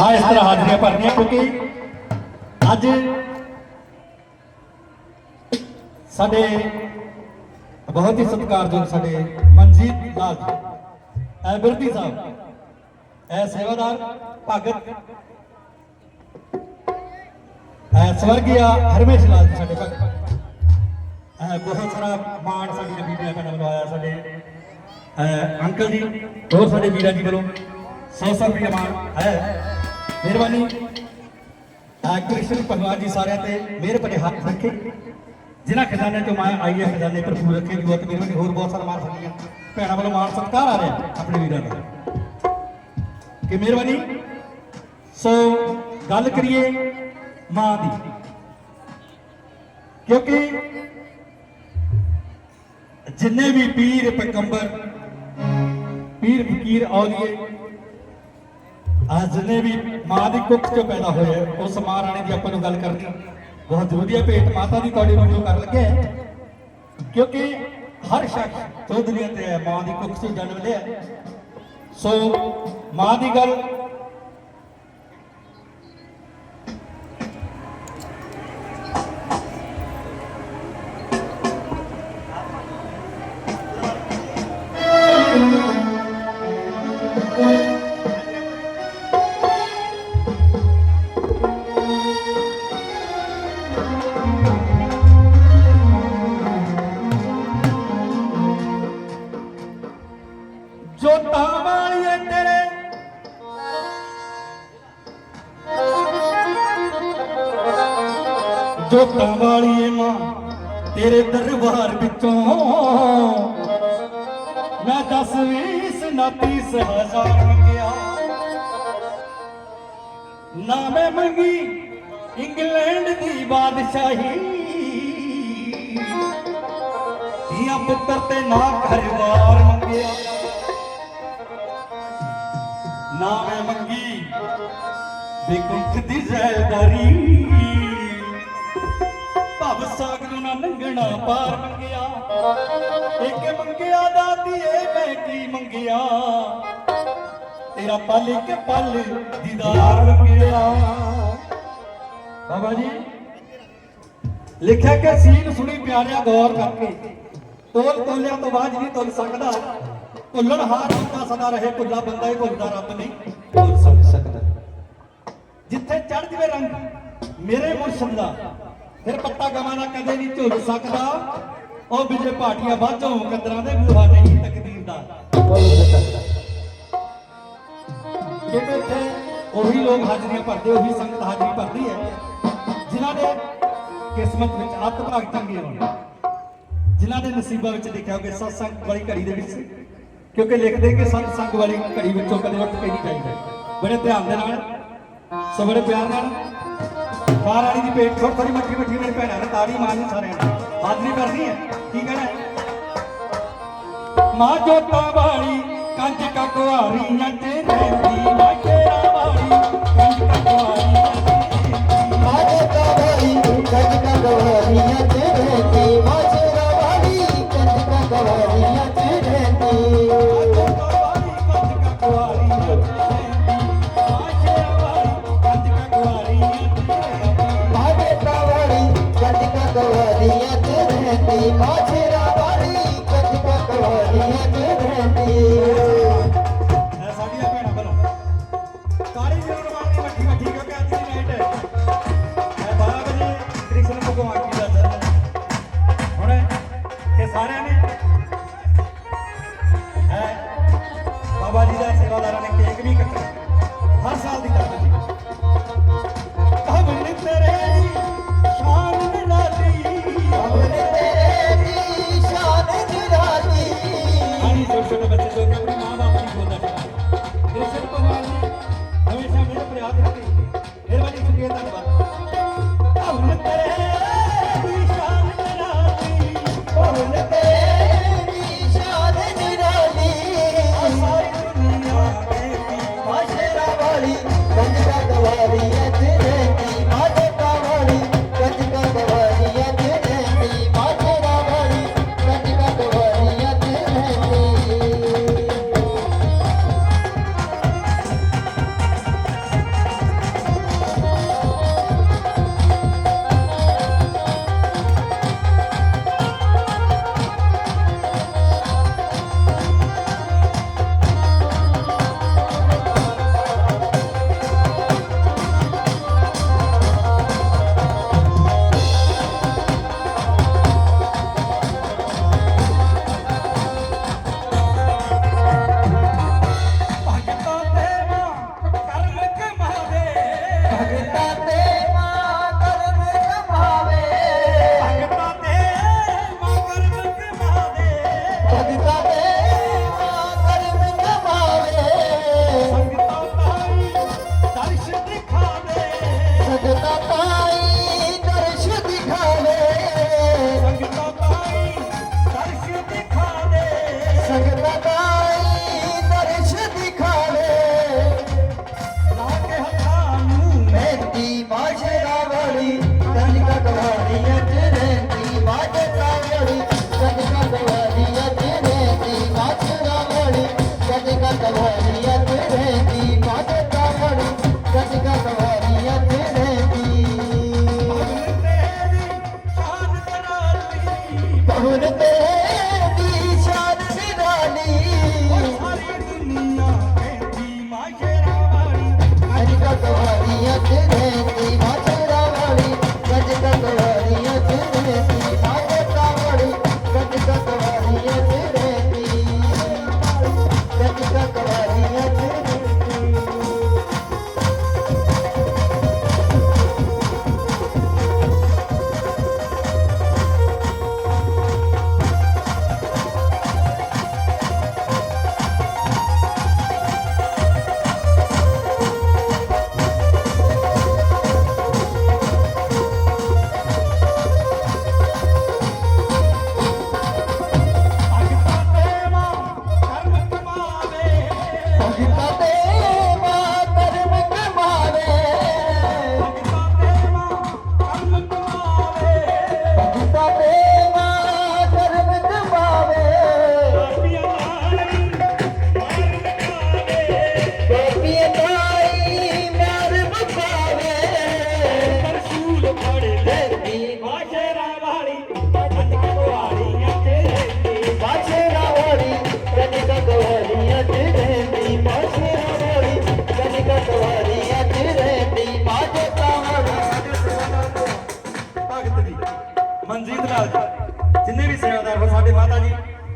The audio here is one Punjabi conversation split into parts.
ਹਾਂ ਇਸ ਤਰ੍ਹਾਂ ਹਾਜ਼ਰੀਆਂ ਭਰਨੀਆਂ ਕਿਉਂਕਿ ਅੱਜ ਸਾਡੇ ਬਹੁਤ ਹੀ ਸਤਿਕਾਰਯੋਗ ਸਾਡੇ ਮਨਜੀਤ ਲਾਲ ਐ ਬਿਰਦੀ ਸਾਹਿਬ, ਐ ਸੇਵਾਦਾਰ ਭਗਤ, ਐ ਸਵਰਗੀਆ ਹਰਮੇਸ਼ ਲਾਲ ਜੀ ਸਾਡੇ ਭਗਤ, ਐ ਬਹੁਤ ਸਾਰਾ ਮਾਣ ਸਾਡੀ ਨਬੀ ਦੇ ਭੈਣਾਂ ਵੱਲੋਂ ਆਇਆ ਸਾਡੇ, ਐ ਅੰਕਲ ਜੀ, ਹੋਰ ਸਾਡੇ ਵੀਰਾਂ ਜੀ ਵੱਲੋਂ ਸੌ ਸੌ ਰੁਪਏ ਮਾਣ ਹੈ। ਮਿਹਰਬਾਨੀ। ਕ੍ਰਿਸ਼ਨ ਭਗਵਾਨ ਜੀ ਸਾਰਿਆਂ ਤੇ ਮਿਹਰ ਭਰੇ ਹੱਥ ਰੱਖੇ। ਜਿਨ੍ਹਾਂ ਖਜ਼ਾਨੇ ਚੋਂ ਮਾਇਆ ਆਈ ਹੈ, ਖਜ਼ਾਨੇ ਭਰਪੂਰ ਰੱਖੇ। ਜੀ ਮਿਹਰਬਾਨੀ ਹੋਰ ਬਹੁਤ ਸਾਰਾ ਮਾਣ ਸਕਦੀਆਂ। ਭੈਣਾਂ ਵੱਲੋਂ ਮਾਣ ਸਤਿਕਾਰ ਆ ਰਿਹਾ ਆਪਣੇ ਵੀਰਾਂ ਦਾ। ਕਿ ਮਿਹਰਬਾਨੀ। ਸੋ ਗੱਲ ਕਰੀਏ ਮਾਂ ਦੀ। ਕਿਉਂਕਿ ਜਿੰਨੇ ਵੀ ਪੀਰ ਪੈਗੰਬਰ, ਪੀਰ ਫਕੀਰ ਔਲੀਏ ਜਿੰਨੇ ਵੀ ਮਾਂ ਦੀ ਕੁੱਖ ਚੋਂ ਪੈਦਾ ਹੋਏ ਆ, ਉਸ ਮਾਂ ਰਾਣੀ ਦੀ ਆਪਾਂ ਨੂੰ ਗੱਲ ਕਰਨੀ। ਬਹੁਤ ਜ਼ਰੂਰੀ ਹੈ ਭੇਟ ਮਾਤਾ ਦੀ ਤੁਹਾਡੇ ਨੂੰ ਜੋ ਕਰਨ ਲੱਗੇ ਕਿਉਂਕਿ ਹਰ ਸ਼ਖਸ ਜੋ ਤੇ ਹੈ ਮਾਂ ਦੀ ਕੁੱਖ 'ਚੋਂ ਜਨਮ ਲਿਆ। ਸੋ ਮਾਂ ਦੀ ਗੱਲ ਜੋਤਾਂ ਵਾਲੀਏ ਮਾਂ, ਤੇਰੇ ਦਰਬਾਰ ਵਿੱਚੋਂ। ਮੈਂ ਦਸ ਵੀਸ ਨਾ ਤੀਸ ਹਜ਼ਾਰ ਮੰਗਿਆ ਨਾ ਮੈਂ ਮੰਗੀ ਇੰਗਲੈਂਡ ਦੀ ਬਾਦਸ਼ਾਹੀ। ਧੀਆਂ ਪੁੱਤਰ ਤੇ ਨਾ ਘਰਵਾਰ ਮੰਗਿਆ। ਨਾ ਮੈਂ ਮੰਗੀ ਬੇਕੁੰਠ ਦੀ ਜ਼ੈਲਦਾਰੀ ਭਵ ਸਾਗਰ ਨਾ ਲੰਘਣਾ ਪਾਰ ਮੰਗਿਆ। ਇੱਕ ਮੰਗਿਆ ਦਾਤੀਏ ਮੈਂ ਕੀ ਮੰਗਿਆ? ਤੇਰਾ ਪਲ ਇੱਕ ਪਲ ਦੀਦਾਰ ਮੰਗਿਆ। ਬਾਬਾ ਜੀ ਲਿਖਿਆ ਕਿ ਸੀਨ ਸੁਣੀ ਪਿਆਰਿਆ ਗੌਰ ਕਰਕੇ। ਤੋਲ ਤੋਲਿਆਂ ਤੋਂ ਬਾਅਦ ਨਹੀਂ ਤੁਲ ਸਕਦਾ। ਭੁੱਲਣ ਹਾਰ ਬੰਦਾ ਸਦਾ ਰਹੇ ਭੁੱਲਾ ਬੰਦਾ ਹੀ ਭੁੱਲਦਾ ਰੱਬ ਨਹੀਂ। ਭੁੱਲ ਸਕ- ਸਕਦਾ। ਜਿੱਥੇ ਚੜ ਜਵੇ ਰੰਗ ਮੇਰੇ ਮੁਰਸ਼ਦ ਦਾ। ਫਿਰ ਪੱਤਾ ਗਵਾਂ ਦਾ ਕਦੇ ਨਹੀਂ ਝੁੱਲ ਸਕਦਾ। ਉਹ ਵਿਜੇ ਭਾਟੀਆ ਬਾਝੋਂ ਕੰਦਰਾਂ ਦੇ ਬੂਹਾ ਨਹੀਂ ਤਕਦੀਰ ਦਾ ਕਿਉਂਕਿ ਇੱਥੇ ਉਹੀ ਲੋਕ ਹਾਜ਼ਰੀਆਂ ਭਰਦੇ, ਉਹੀ ਸੰਗਤ ਹਾਜ਼ਰੀ ਭਰਦੀ ਹੈ, ਜਿਨ੍ਹਾਂ ਦੇ ਕਿਸਮਤ ਵਿੱਚ ਅੱਤ ਭਾਗ ਚੰਗੇ ਹੋਣ। ਜਿਨ੍ਹਾਂ ਦੇ ਨਸੀਬਾਂ ਵਿੱਚ ਲਿਖਿਆ ਹੋਵੇ ਸਤਸੰਗ ਵਾਲੀ ਘੜੀ ਦੇ ਵਿੱਚ, ਕਿਉਂਕਿ ਲਿਖਦੇ ਕਿ ਸਤਸੰਗ ਵਾਲੀ ਘੜੀ ਵਿੱਚੋਂ ਕਦੇ ਉੱਠ ਕੇ ਨਹੀਂ ਚਾਹੀਦਾ ਬੜੇ ਧਿਆਨ ਦੇ ਨਾਲ ਸੋ ਪਿਆਰ ਨਾਲ ਬਾਹਰ ਵਾਲੀ ਦੀ ਪੇਟ ਥੋੜੀ ਥੋੜੀ ਮੱਠੀ ਮੱਠੀ ਮੇਰੇ ਭੈਣਾਂ ਨੇ ਤਾੜੀ ਮਾਰਨੀ ਸਾਰਿਆਂ ਨੇ। ਹਾਜ਼ਰੀ ਕਰਨੀ ਹੈ। ਕੀ ਕਹਿਣਾ ਹੈ? ਮਾਂ ਜੋਤਾ ਵਾਲੀ, ਕੰਜ ਕਕਵਾਰੀਆਂ ਤੇ ਰਹਿੰਦੀ ਮਾਂ ਤੇਰਾ ਵਾਲੀ, ਕੰਜ ਕਕਵਾਰੀਆਂ ਤੇ ਮਾਝੇ ਵਾਲੀ, ਕੰਜ ਕਾ ਗਵਾਰੀਆਂ ਰਹਿੰਦੀ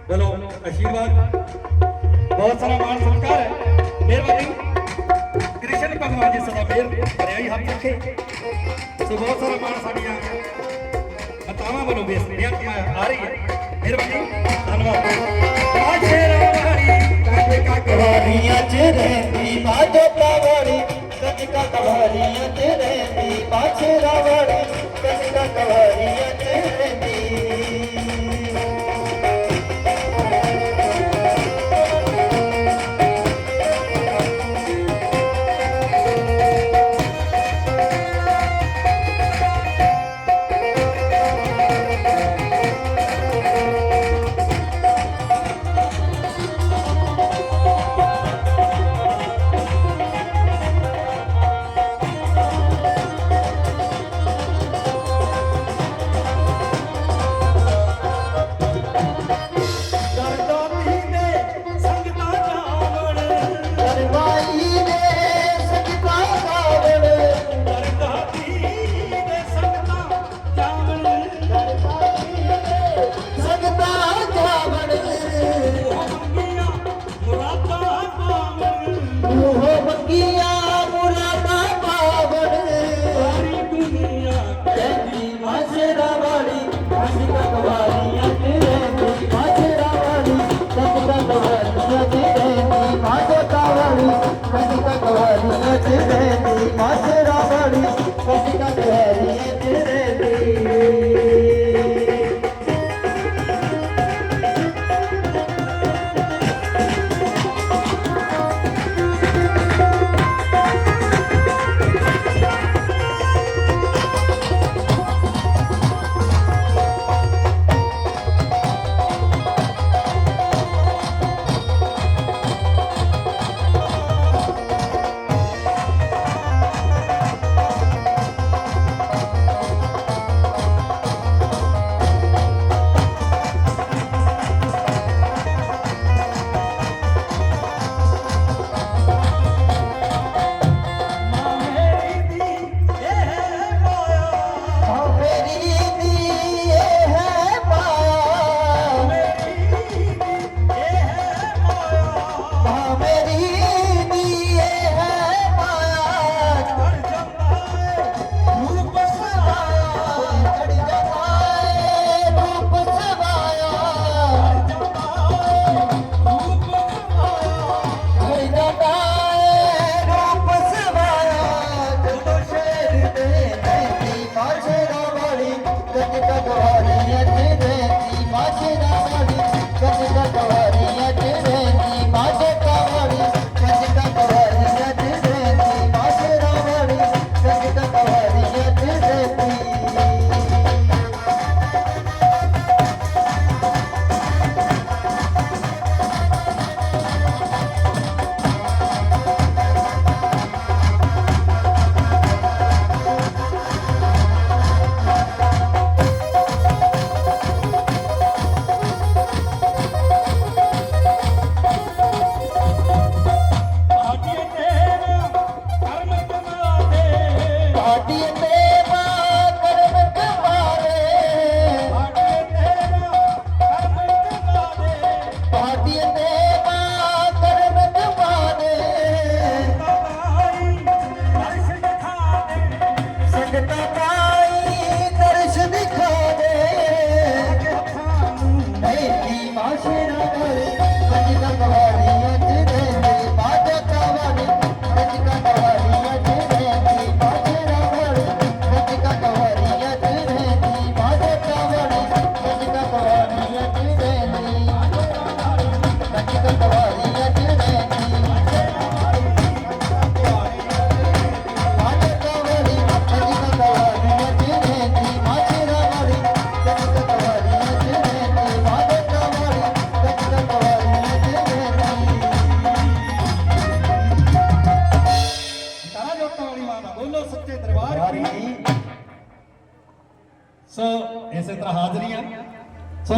ਚਲੋ ਅਸ਼ੀਰਵਾਦ ਬਹੁਤ ਸਾਰਾ ਮਾਨ ਸਤਿਕਾਰ ਹੈ। ਮਿਹਰਬਾਨੀ। ਕ੍ਰਿਸ਼ਨ ਭਗਵਾਨ ਜੀ ਸਦਾ ਮਿਹਰ ਭਰਿਆ ਹੀ ਹੱਥ ਰੱਖੇ। ਸੋ ਬਹੁਤ ਸਾਰਾ ਮਾਨ ਸਾਡੀਆਂ ਮਤਾਵਾਂ ਵੱਲੋਂ ਬੇਨਤੀਆਂ ਆ ਰਹੀ ਹੈ। ਮਿਹਰਬਾਨੀ। ਧੰਨਵਾਦ। ਆਜੇ ਰਾਮਹਾਰੀ ਕਾਕੇ ਕਾ ਕਹਾਣੀਆਂ ਚ ਰਹਿੰਦੀ ਬਾਜੋ ਪਾਵੜੀ ਕੱਜ ਕਾ ਕਹਾਣੀਆਂ ਚ ਰਹਿੰਦੀ ਬਾਛੇ ਰਾਵੜੀ ਕੱਜ ਕਾ ਕਹਾਣੀਆਂ ਚ ਰਹਿੰਦੀ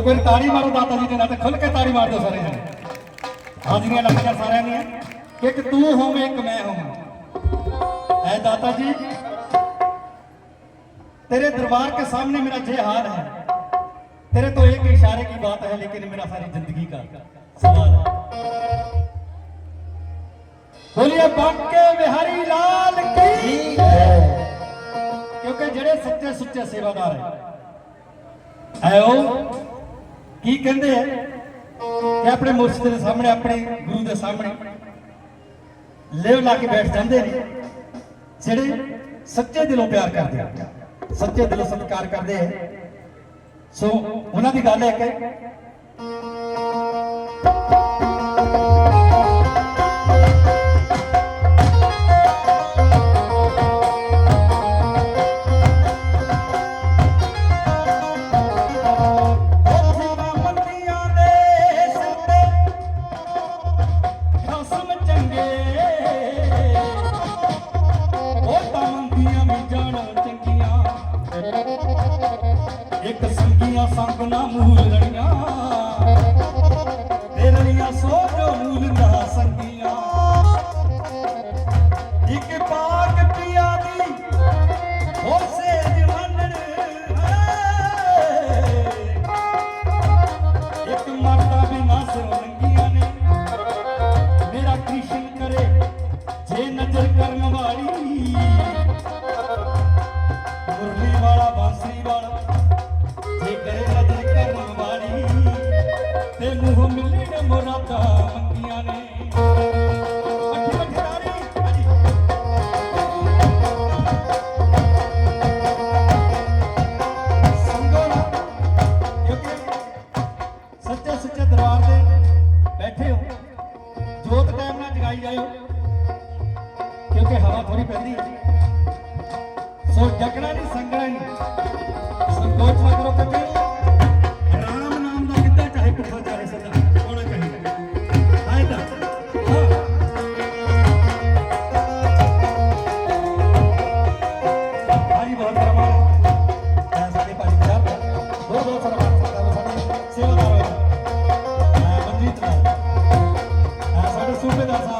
ਸੋ ਕੋਈ ਤਾੜੀ ਮਾਰੋ ਦਾਤਾ ਜੀ ਦੇ ਨਾਲ ਤੇ ਖੁੱਲ ਕੇ ਤਾੜੀ ਮਾਰ ਦਿਓ ਸਾਰੇ ਜਣੇ ਹਾਜ਼ਰੀਆਂ ਲੱਗੀਆਂ ਸਾਰਿਆਂ ਦੀਆਂ ਕਿ ਇੱਕ ਤੂੰ ਹੋਵੇਂ ਇੱਕ ਮੈਂ ਹੋਵਾਂ ਐ ਦਾਤਾ ਜੀ तेरे दरबार के सामने मेरा जय हार है, तेरे तो एक इशारे की बात है, लेकिन मेरा सारी ज़िंदगी का सवाल है। बोलिए, बाके बिहारी लाल की क्योंकि जड़े सच्चे सुच्चे सेवादार है। आयो ਕੀ ਕਹਿੰਦੇ ਆ? ਕਿ ਆਪਣੇ ਮੁਰਸ਼ਿਦ ਦੇ ਸਾਹਮਣੇ, ਆਪਣੇ ਗੁਰੂ ਦੇ ਸਾਹਮਣੇ। ਲੇਵ ਲਾ ਕੇ ਬੈਠ ਜਾਂਦੇ ਨੇ। ਜਿਹੜੇ ਸੱਚੇ ਦਿਲੋਂ ਪਿਆਰ ਕਰਦੇ ਆ। ਸੱਚੇ ਦਿਲੋਂ ਸਤਿਕਾਰ ਕਰਦੇ ਆ। ਸੋ, ਉਹਨਾਂ ਦੀ ਗੱਲ ਹੈ ਕਿ দুনিয়া নেই ダーさん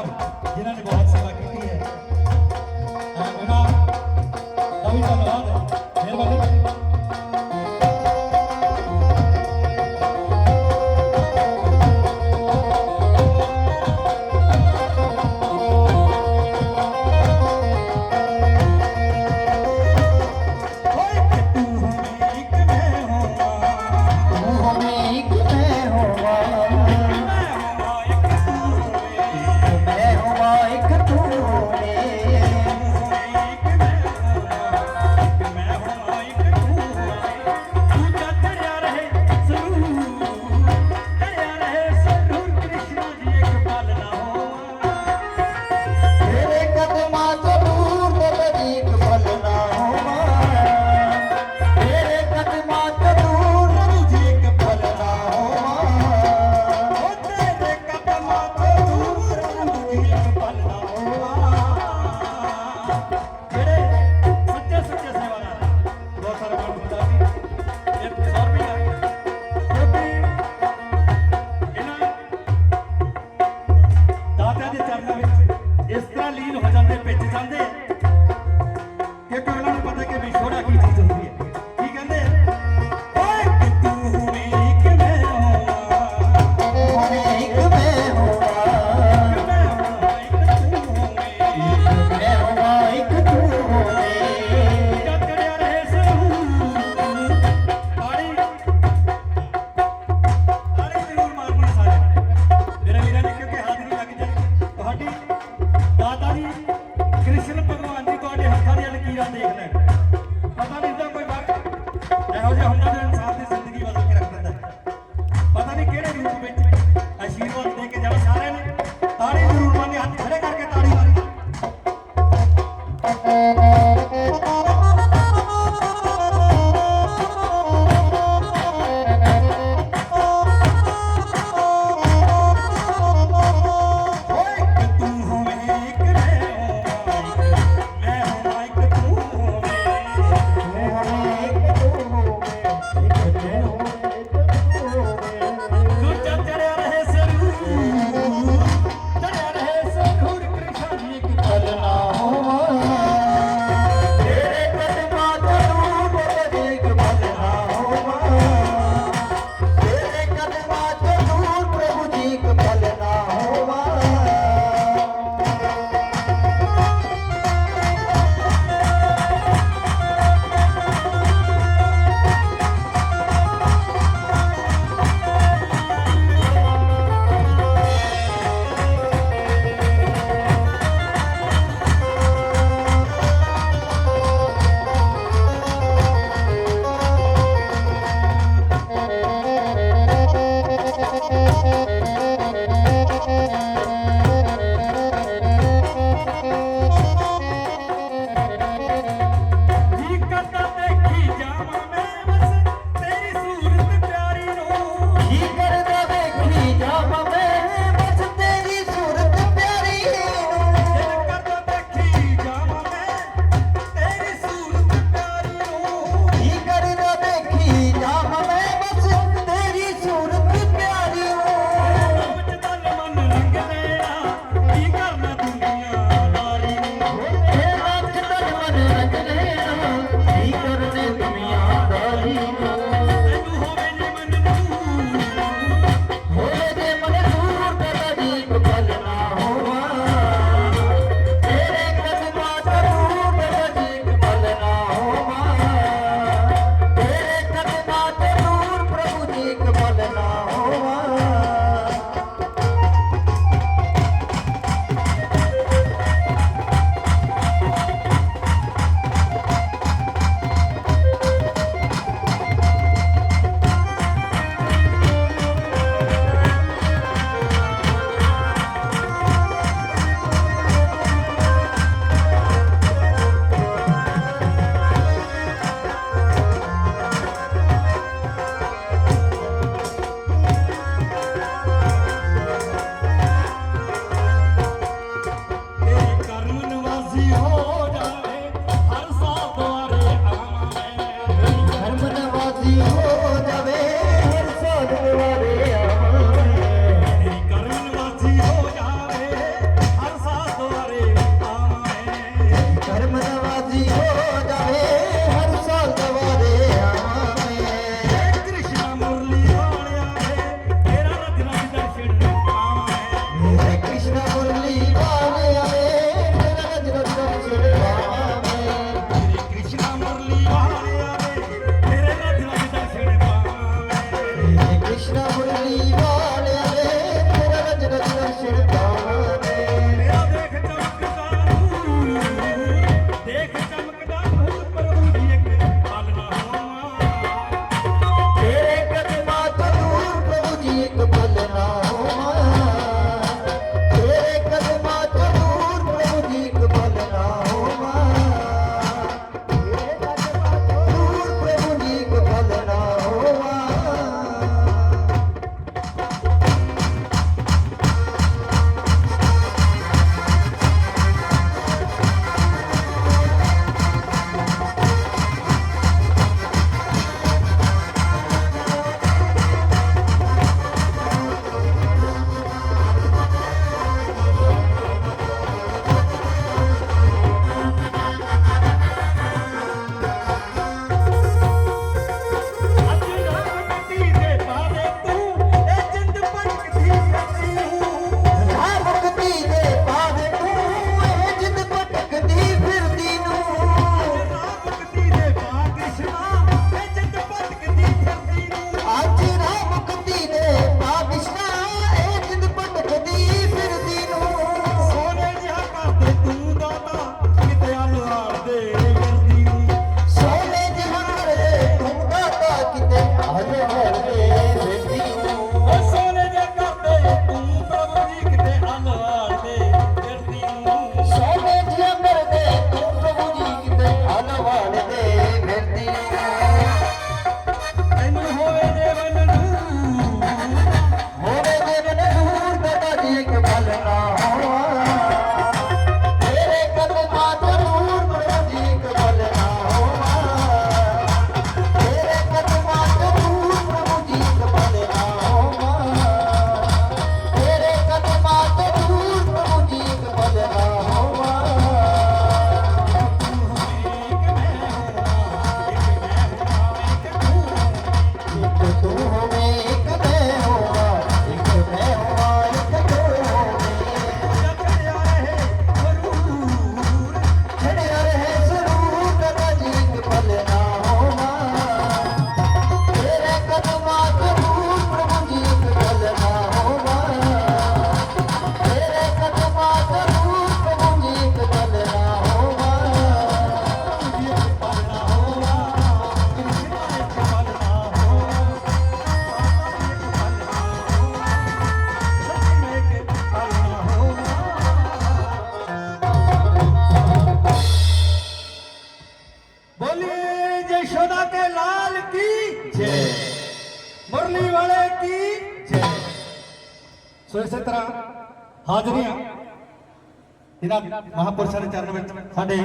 ਮਹਾਪੁਰਸ਼ਾਂ ਦੇ ਚਰਨ ਵਿੱਚ ਸਾਡੇ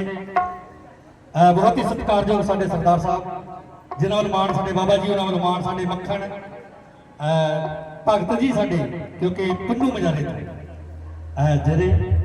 ਬਹੁਤ ਹੀ ਸਤਿਕਾਰਯੋਗ ਸਾਡੇ ਸਰਦਾਰ ਸਾਹਿਬ, ਜਿਨ੍ਹਾਂ ਨੂੰ ਮਾਣ ਸਾਡੇ ਬਾਬਾ ਜੀ, ਉਹਨਾਂ ਨੂੰ ਮਾਣ ਸਾਡੇ ਮੱਖਣ ਭਗਤ ਜੀ ਸਾਡੇ, ਕਿਉਂਕਿ ਪੰਨੂ ਮਜਾਰੇ ਜਿਹੜੇ